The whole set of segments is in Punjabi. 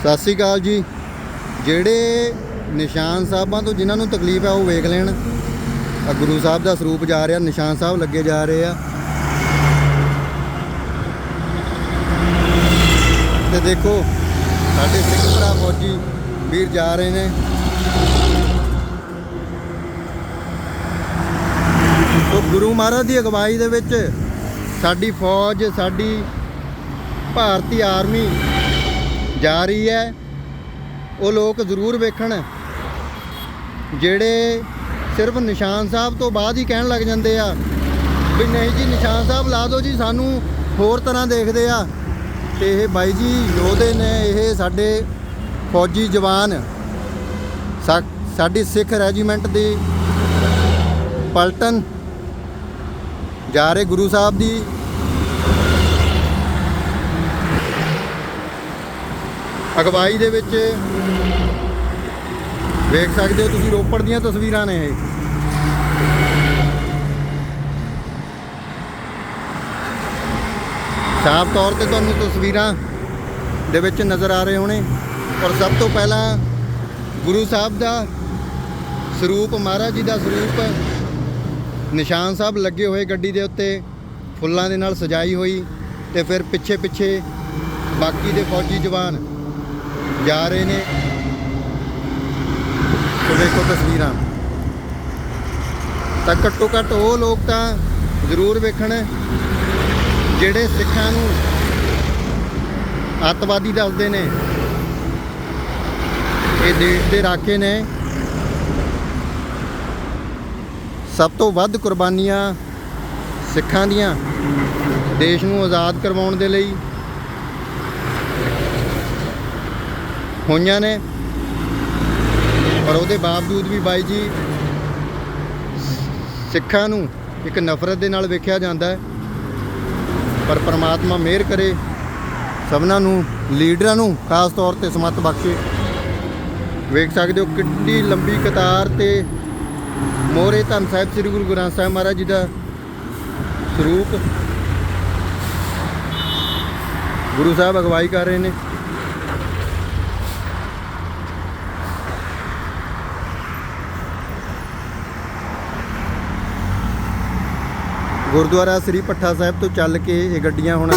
ਸਤਿ ਸ੍ਰੀ ਅਕਾਲ ਜੀ। ਜਿਹੜੇ ਨਿਸ਼ਾਨ ਸਾਹਿਬਾਂ ਤੋਂ ਜਿਨ੍ਹਾਂ ਨੂੰ ਤਕਲੀਫ ਹੈ ਉਹ ਵੇਖ ਲੈਣ। ਆ ਗੁਰੂ ਸਾਹਿਬ ਦਾ ਸਰੂਪ ਜਾ ਰਿਹਾ, ਨਿਸ਼ਾਨ ਸਾਹਿਬ ਲੱਗੇ ਜਾ ਰਹੇ ਆ। ਤੇ ਦੇਖੋ, ਸਾਡੇ ਸਿੱਖ ਭਰਾ ਫੌਜੀ ਵੀਰ ਜਾ ਰਹੇ ਨੇ। ਤੋ ਗੁਰੂ ਮਹਾਰਾਜ ਦੀ ਅਗਵਾਈ ਦੇ ਵਿੱਚ ਸਾਡੀ ਫੌਜ, ਸਾਡੀ ਭਾਰਤੀ ਆਰਮੀ ਜਾ ਰਹੀ ਹੈ, ਉਹ ਲੋਕ ਜ਼ਰੂਰ ਵੇਖਣ। ਜਿਹੜੇ ਸਿਰਫ ਨਿਸ਼ਾਨ ਸਾਹਿਬ ਤੋਂ ਬਾਅਦ ਹੀ ਕਹਿਣ ਲੱਗ ਜਾਂਦੇ ਆ ਵੀ ਨਹੀਂ ਜੀ, ਨਿਸ਼ਾਨ ਸਾਹਿਬ ਲਾ ਦਿਓ ਜੀ, ਸਾਨੂੰ ਹੋਰ ਤਰ੍ਹਾਂ ਦੇਖਦੇ ਆ। ਤੇ ਇਹ ਬਾਈ ਜੀ ਯੋਧੇ ਨੇ, ਇਹ ਸਾਡੇ ਫੌਜੀ ਜਵਾਨ, ਸਾ- ਸਾਡੀ ਸਿੱਖ ਰੈਜੀਮੈਂਟ ਦੀ ਪਲਟਨ ਜਾ ਰਹੇ ਗੁਰੂ ਸਾਹਿਬ ਦੀ ਅਗਵਾਈ ਦੇ ਵਿੱਚ ਵੇਖ ਸਕਦੇ ਹੋ ਤੁਸੀਂ ਰੋਪੜ ਦੀਆਂ ਤਸਵੀਰਾਂ ਨੇ ਇਹ। ਸਾਫ਼ ਤੌਰ ਤੇ ਤੁਹਾਨੂੰ ਤਸਵੀਰਾਂ ਦੇ ਵਿੱਚ ਨਜ਼ਰ ਆ ਰਹੇ ਹੋਣੇ। ਔਰ ਸਭ ਤੋਂ ਪਹਿਲਾਂ ਗੁਰੂ ਸਾਹਿਬ ਦਾ ਸਰੂਪ, ਮਹਾਰਾਜ ਜੀ ਦਾ ਸਰੂਪ, ਨਿਸ਼ਾਨ ਸਾਹਿਬ ਲੱਗੇ ਹੋਏ ਗੱਡੀ ਦੇ ਉੱਤੇ, ਫੁੱਲਾਂ ਦੇ ਨਾਲ ਸਜਾਈ ਹੋਈ ਤੇ ਫਿਰ ਪਿੱਛੇ ਪਿੱਛੇ ਬਾਕੀ ਦੇ ਫੌਜੀ ਜਵਾਨ ਜਾ ਰਹੇ ਨੇ। ਸੋ ਦੇਖੋ ਤਸਵੀਰਾਂ। ਤਾਂ ਘੱਟੋ ਘੱਟ ਉਹ ਲੋਕ ਤਾਂ ਜ਼ਰੂਰ ਵੇਖਣ, ਜਿਹੜੇ ਸਿੱਖਾਂ ਨੂੰ ਅੱਤਵਾਦੀ ਦੱਸਦੇ ਨੇ। ਇਹ ਦੇਸ਼ ਦੇ ਰਾਖੇ ਨੇ। ਸਭ ਤੋਂ ਵੱਧ ਕੁਰਬਾਨੀਆਂ ਸਿੱਖਾਂ ਦੀਆਂ। ਦੇਸ਼ ਨੂੰ ਆਜ਼ਾਦ ਕਰਵਾਉਣ ਦੇ ਲਈ। ਹੋਈਆਂ ਨੇ। ਪਰ ਉਹਦੇ ਬਾਵਜੂਦ ਵੀ ਬਾਈ ਜੀ ਸਿੱਖਾਂ ਨੂੰ ਇੱਕ ਨਫ਼ਰਤ ਦੇ ਨਾਲ ਵੇਖਿਆ ਜਾਂਦਾ ਹੈ। ਪਰ ਪ੍ਰਮਾਤਮਾ ਮਿਹਰ ਕਰੇ, ਸਭਨਾਂ ਨੂੰ, ਲੀਡਰਾਂ ਨੂੰ ਖਾਸ ਤੌਰ ਤੇ ਸਮਤ ਬਖਸ਼ੇ। ਵੇਖ ਸਕਦੇ ਹੋ ਕਿੰਨੀ ਲੰਬੀ ਕਤਾਰ ਤੇ ਮੋਹਰੇ ਧੰਨ ਸਾਹਿਬ ਸ੍ਰੀ ਗੁਰੂ ਗ੍ਰੰਥ ਸਾਹਿਬ ਮਹਾਰਾਜ ਜੀ ਦਾ ਸਰੂਪ ਗੁਰੂ ਸਾਹਿਬ ਅਗਵਾਈ ਕਰ ਰਹੇ ਨੇ। ਗੁਰਦੁਆਰਾ ਸ੍ਰੀ ਪੱਠਾ ਸਾਹਿਬ ਤੋਂ ਚੱਲ ਕੇ ਇਹ ਗੱਡੀਆਂ ਹੁਣ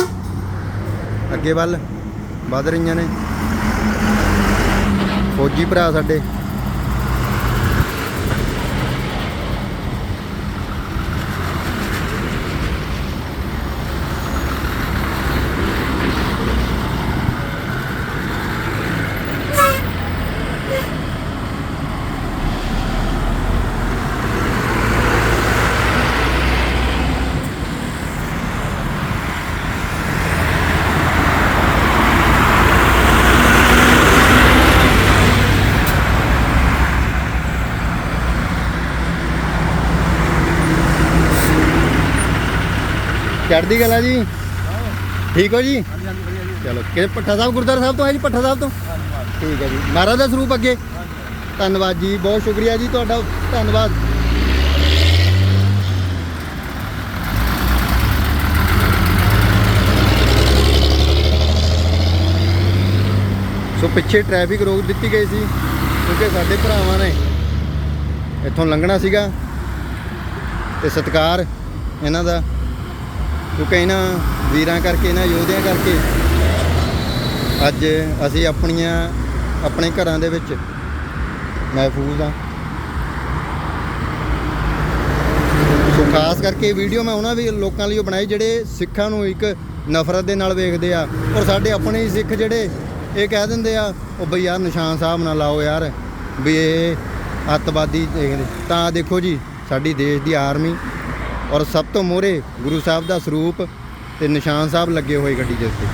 ਅੱਗੇ ਵੱਲ ਵੱਧ ਰਹੀਆਂ ਨੇ। ਫੌਜੀ ਭਰਾ ਸਾਡੇ। ਚੜ੍ਹਦੀ ਕਲਾ ਜੀ। ਠੀਕ ਹੋ ਜੀ? ਚਲੋ ਕਿ ਪੱਠਾ ਸਾਹਿਬ ਗੁਰਦੁਆਰਾ ਸਾਹਿਬ ਤੋਂ ਹੈ ਜੀ ਪੱਠਾ ਸਾਹਿਬ ਤੋਂ? ਠੀਕ ਹੈ ਜੀ। ਮਹਾਰਾਜ ਦਾ ਸਰੂਪ ਅੱਗੇ। ਧੰਨਵਾਦ ਜੀ ਬਹੁਤ ਸ਼ੁਕਰੀਆ ਜੀ ਤੁਹਾਡਾ। ਧੰਨਵਾਦ। ਸੋ ਪਿੱਛੇ ਟ੍ਰੈਫਿਕ ਰੋਕ ਦਿੱਤੀ ਗਈ ਸੀ ਕਿਉਂਕਿ ਸਾਡੇ ਭਰਾਵਾਂ ਨੇ ਇੱਥੋਂ ਲੰਘਣਾ ਸੀਗਾ। ਤੇ ਸਤਿਕਾਰ ਇਹਨਾਂ ਦਾ। ਕਿਉਂਕਿ ਇਹਨਾਂ ਵੀਰਾਂ ਕਰਕੇ, ਇਹਨਾਂ ਯੋਧਿਆਂ ਕਰਕੇ ਅੱਜ ਅਸੀਂ ਆਪਣੀਆਂ, ਆਪਣੇ ਘਰਾਂ ਦੇ ਵਿੱਚ ਮਹਿਫੂਜ਼ ਆ ਸੋ ਖਾਸ ਕਰਕੇ ਵੀਡੀਓ ਮੈਂ ਉਹਨਾਂ ਵੀ ਲੋਕਾਂ ਲਈ ਉਹ ਬਣਾਈ, ਜਿਹੜੇ ਸਿੱਖਾਂ ਨੂੰ ਇੱਕ ਨਫ਼ਰਤ ਦੇ ਨਾਲ ਵੇਖਦੇ ਆ। ਔਰ ਸਾਡੇ ਆਪਣੇ ਹੀ ਸਿੱਖ ਜਿਹੜੇ ਇਹ ਕਹਿ ਦਿੰਦੇ ਆ, ਉਹ ਬਈ ਯਾਰ ਨਿਸ਼ਾਨ ਸਾਹਿਬ ਨਾਲ ਲਾਓ ਯਾਰ, ਵੀ ਇਹ ਅੱਤਵਾਦੀ ਦੇਖਦੇ। ਤਾਂ ਦੇਖੋ ਜੀ, ਸਾਡੀ ਦੇਸ਼ ਦੀ ਆਰਮੀ ਔਰ ਸਭ ਤੋਂ ਮੋਹਰੇ ਗੁਰੂ ਸਾਹਿਬ ਦਾ ਸਰੂਪ ਤੇ ਨਿਸ਼ਾਨ ਸਾਹਿਬ ਲੱਗੇ ਹੋਏ ਗੱਡੀ ਦੇ ਉੱਤੇ।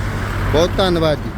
ਬਹੁਤ ਧੰਨਵਾਦ ਜੀ।